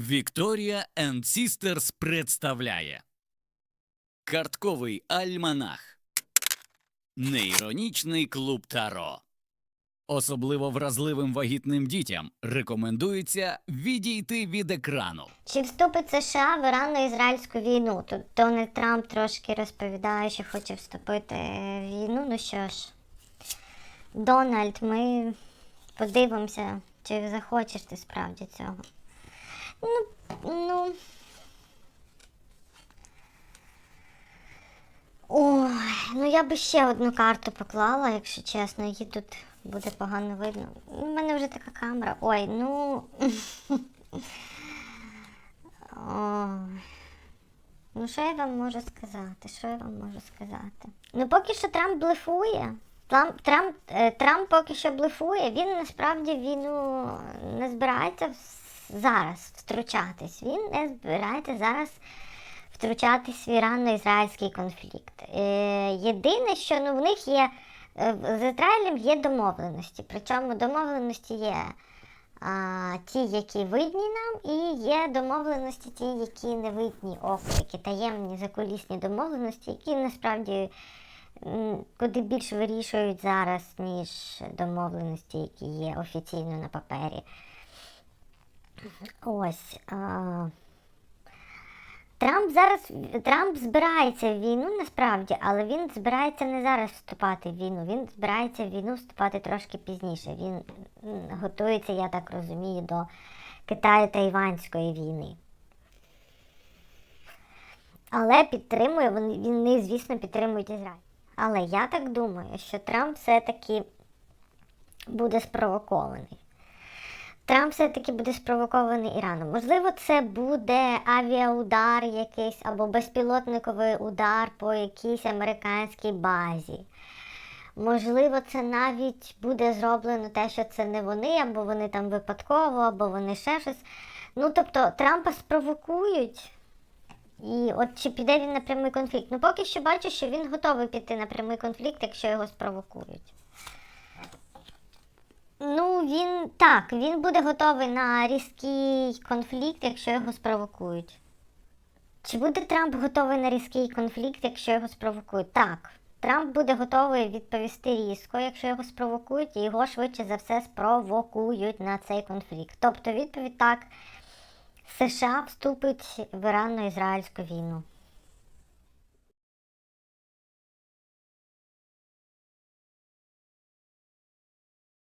Вікторія and Sisters представляє Картковий альманах Неіронічний клуб Таро Особливо вразливим вагітним дітям рекомендується відійти від екрану. Чи вступить США в Ірано-Ізраїльську війну? Тут Дональд Трамп трошки розповідає, що хоче вступити в війну. Ну що ж, Дональд, ми подивимося, чи захочеш ти справді цього. Ну, ну. Ой, ну я би ще одну карту поклала, якщо чесно, її тут буде погано видно. У мене вже така камера. Ой, ну. Ой. Ну, що я вам можу сказати? Що я вам можу сказати? Ну, поки що Трамп блефує. Трамп, Трамп, е, Трамп поки що блефує, він насправді війну не збирається зараз втручатись. Він не збирається зараз втручатись в Ірано-Ізраїльський конфлікт. Е, єдине, що ну, в них є е, з Ізраїлем є домовленості. Причому домовленості є а, ті, які видні нам, і є домовленості, ті, які не видні оку, які таємні закулісні домовленості, які насправді куди більше вирішують зараз, ніж домовленості, які є офіційно на папері. Ось. А... Трамп зараз Трамп збирається в війну насправді, але він збирається не зараз вступати в війну. Він збирається в війну вступати трошки пізніше. Він готується, я так розумію, до Китаю-Тайванської війни. Але підтримує, вони, звісно, підтримують Ізраїль. Але я так думаю, що Трамп все-таки буде спровокований. Трамп все-таки буде спровокований Іраном. Можливо, це буде авіаудар якийсь або безпілотниковий удар по якійсь американській базі. Можливо, це навіть буде зроблено те, що це не вони, або вони там випадково, або вони ще щось. Ну, тобто, Трампа спровокують. І от чи піде він на прямий конфлікт? Ну, поки що бачу, що він готовий піти на прямий конфлікт, якщо його спровокують. Ну, він так, він буде готовий на різкий конфлікт, якщо його спровокують. Чи буде Трамп готовий на різкий конфлікт, якщо його спровокують? Так. Трамп буде готовий відповісти різко, якщо його спровокують, і його швидше за все спровокують на цей конфлікт. Тобто відповідь так, США вступить в Ірано-Ізраїльську війну.